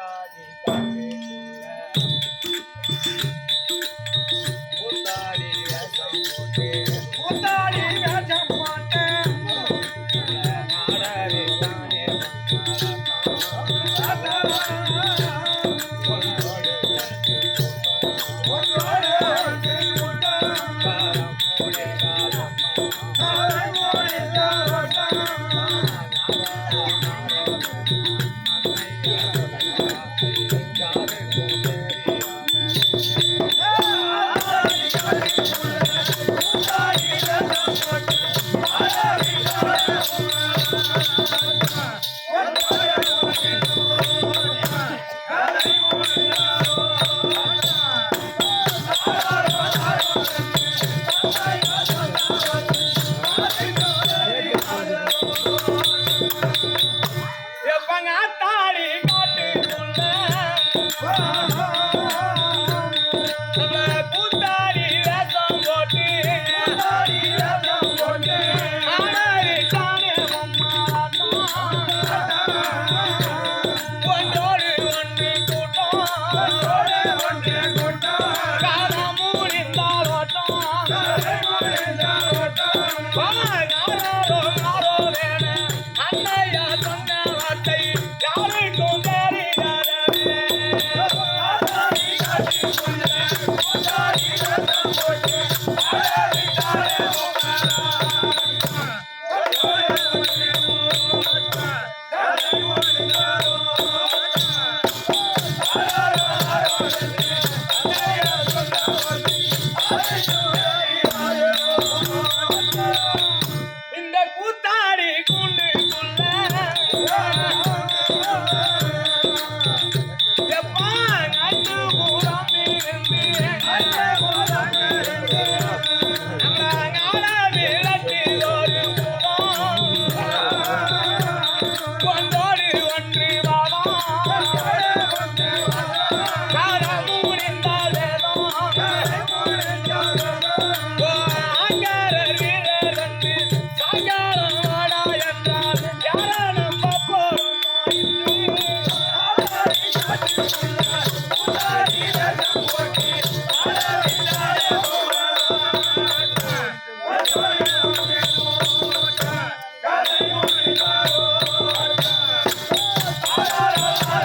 தாடி தாடி ஊத்தாடி வேஷம் போட்டு ஊத்தாடி வேஷம் போட்டு நாடாரி தானே ஒன்றோடு ஒன்றோடு जाओ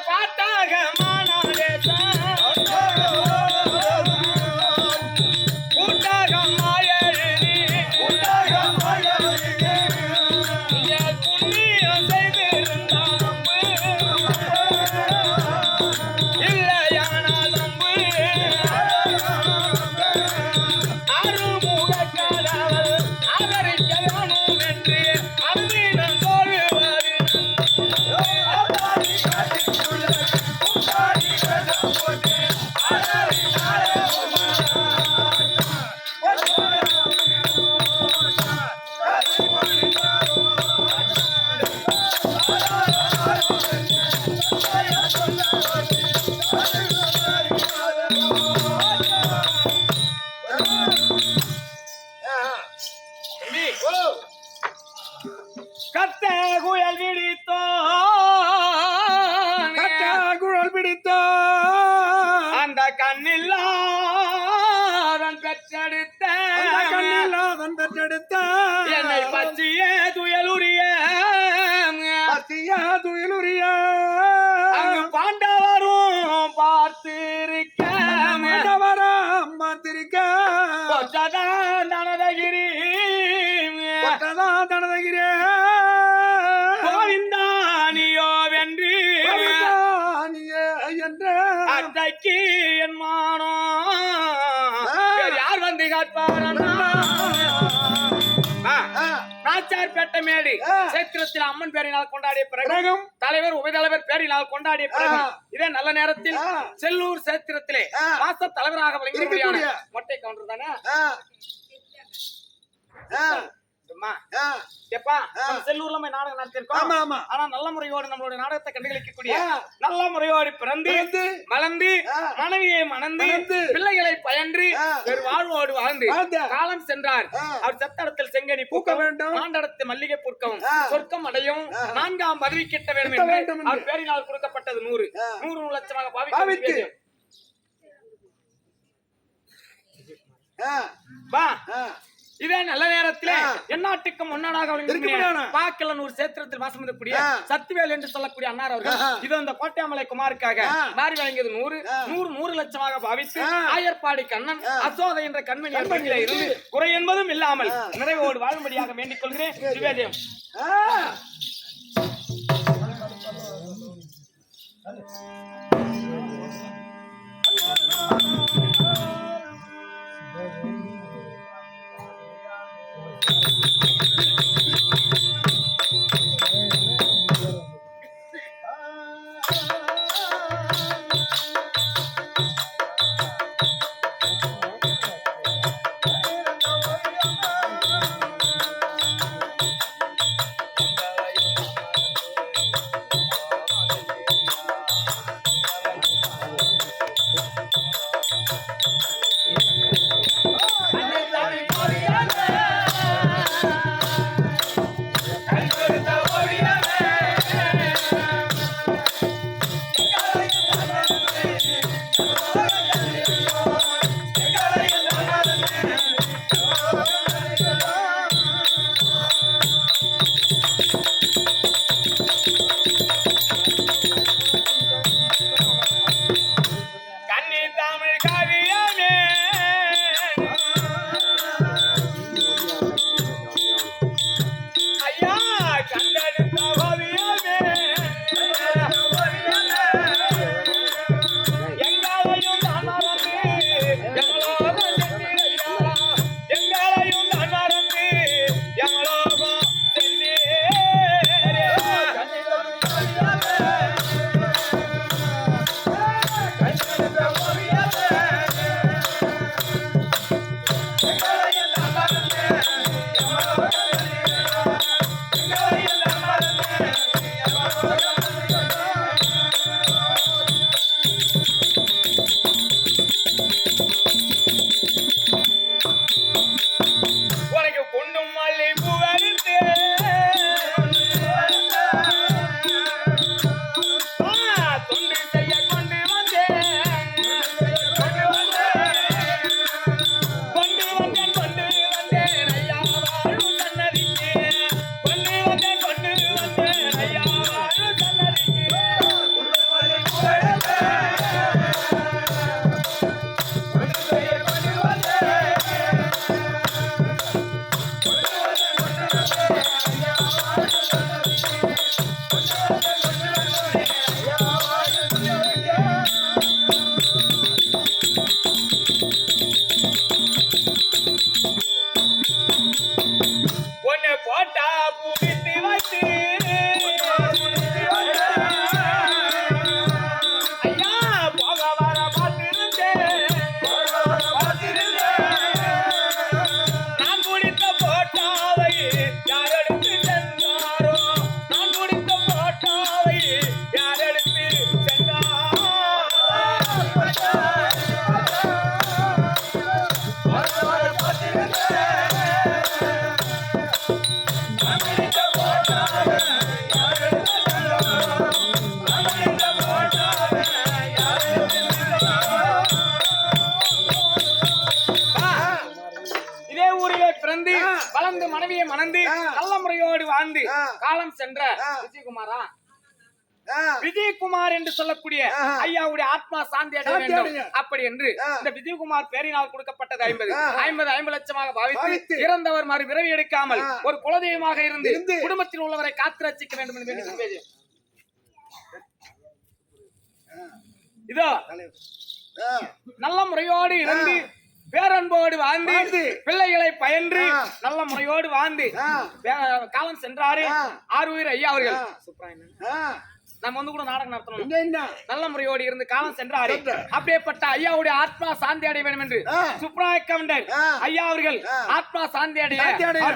பார்த்தாக மானாலே தான் கண்ணில்லாதன் பெற்றெடுத்த உச்சார்பேட்டை மேடு. சேத்திரத்தில் அம்மன் பேரினால் கொண்டாடிய பிறகு தலைவர் உபதலைவர் பேரினால் கொண்டாடிய பிறகு. இதே நல்ல நேரத்தில். செல்லூர் சேத்திரத்திலே. மாச தலைவராக இருக்கக்கூடிய. மொட்டை கவுண்டர் தானே. அம்மா. நம்ம செல்லூர்ல போய் நாடகம் நடத்திருக்கோம் ஆமா ஆமா ஆனா நல்ல முறையோடு நம்மளுடைய நாடகத்தை கண்டுகளிக்கக்கூடிய. நல்ல முறையோடு பிறந்து மலர்ந்து. மனைவியை மணந்து பிள்ளைகளை பயன்று. பெரு வாழ்வோடு வாழ்ந்து. காலம் சென்றார். அவர் செத்தடத்தில் செங்கனி பூக்க வேண்டும். மாண்டடத்து மல்லிகை பூக்கவும் ஆ. சொர்க்கம் அடையும். நான்காம் பதவி கிட்ட வேண்டும் என்று. அவர் பேரினால் கொடுக்கப்பட்டது நூறு. நூறு லட்சமாக பாவித்து. வா. இதே நல்ல நேரத்திலே. எந்நாட்டுக்கும் முன்னாடாக. பாக்கல நூறு சேத்திரத்தில் வாசம் இருக்கக்கூடிய. சத்திவேல் என்று சொல்லக்கூடிய அன்னார் அவர்கள். இது அந்த கோட்டையாமலை குமாருக்காக. மாறி வழங்கியது நூறு. நூறு நூறு லட்சமாக பாவித்து. ஆயர்பாடி கண்ணன். அசோதை என்ற கண்மணி அருகிலே இருந்து. குறை என்பதும் இல்லாமல். நிறைவோடு வாழும்படியாக வேண்டிக் கொள்கிறேன் சிவேஜயம் ஆ. கண்ணி yeah. விஜயகுமாரா. விஜயகுமார் என்று சொல்லக்கூடிய. ஐயாவுடைய ஆத்மா சாந்தி அடைய வேண்டும். அப்படி என்று. இந்த விஜயகுமார் பேரினால் கொடுக்கப்பட்டது ஐம்பது. ஐம்பது ஐம்பது லட்சமாக பாவித்து. இறந்தவர் மறு பிறவி எடுக்காமல். ஒரு குலதெய்வமாக இருந்து. குடும்பத்தில் உள்ளவரை காத்து ரட்சிக்க வேண்டும் என்று. இதோ. நல்ல முறையோடு இருந்து பேரன்போடு வாழ்ந்து. பிள்ளைகளை பயின்று. நல்ல முறையோடு வாழ்ந்து காலம் சென்றாரு. ஆறுயிர் ஐயா அவர்கள். நம்ம வந்து கூட நாடகம் நடத்தணும் நல்ல முறையோடு இருந்து காலம் சென்றாரு. அப்படியேப்பட்ட ஐயாவுடைய ஆத்மா சாந்தி அடைய வேண்டும் என்று. சுப்ராய கவுண்டர். ஐயா அவர்கள். ஆத்மா சாந்தி அடைய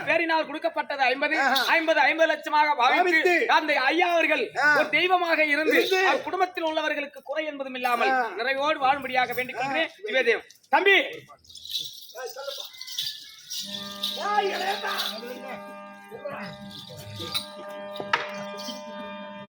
பேரினால் கொடுக்கப்பட்டது ஐம்பது. ஐம்பது ஐம்பது லட்சமாக பாவித்து. அந்த ஐயா அவர்கள். ஒரு தெய்வமாக இருந்து குடும்பத்தில் உள்ளவர்களுக்கு குறை என்பதும் இல்லாமல். நிறைவோடு வாழும்படியாக வேண்டிக் கொள்கிறேன் தம்பி. ஏய்,